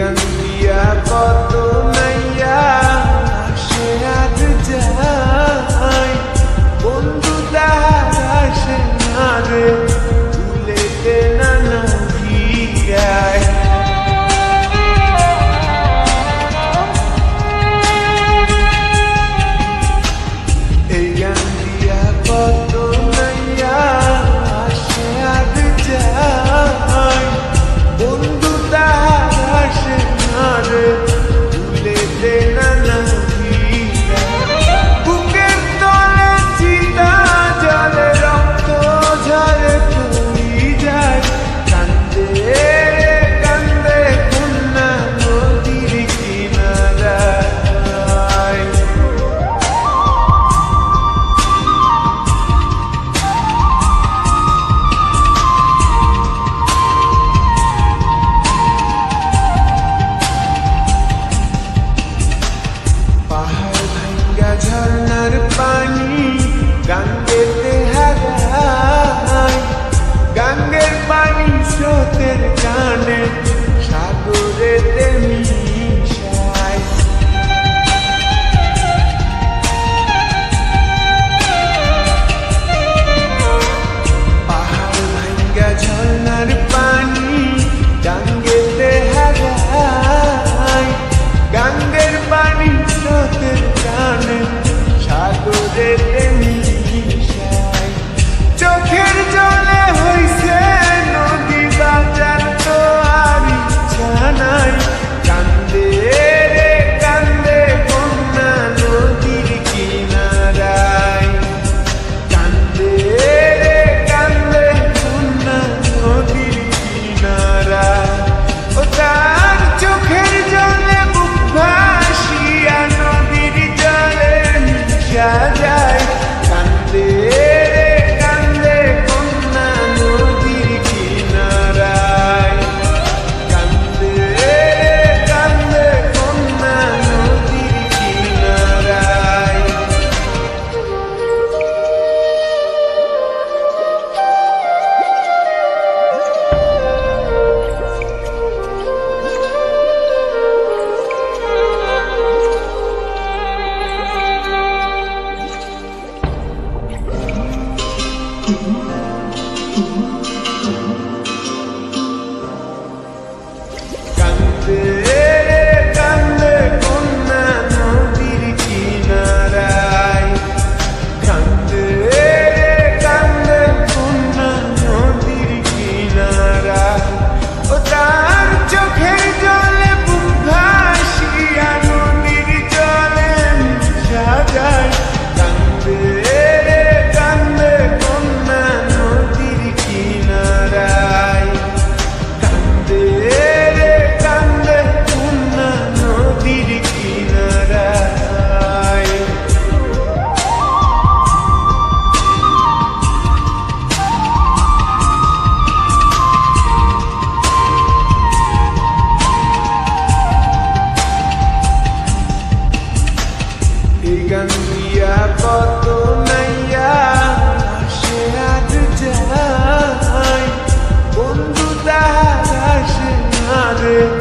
again Yeah. গান দিয়া কত নাইয়া আসে আজ যাই বন্ধু তাহার আসে না রে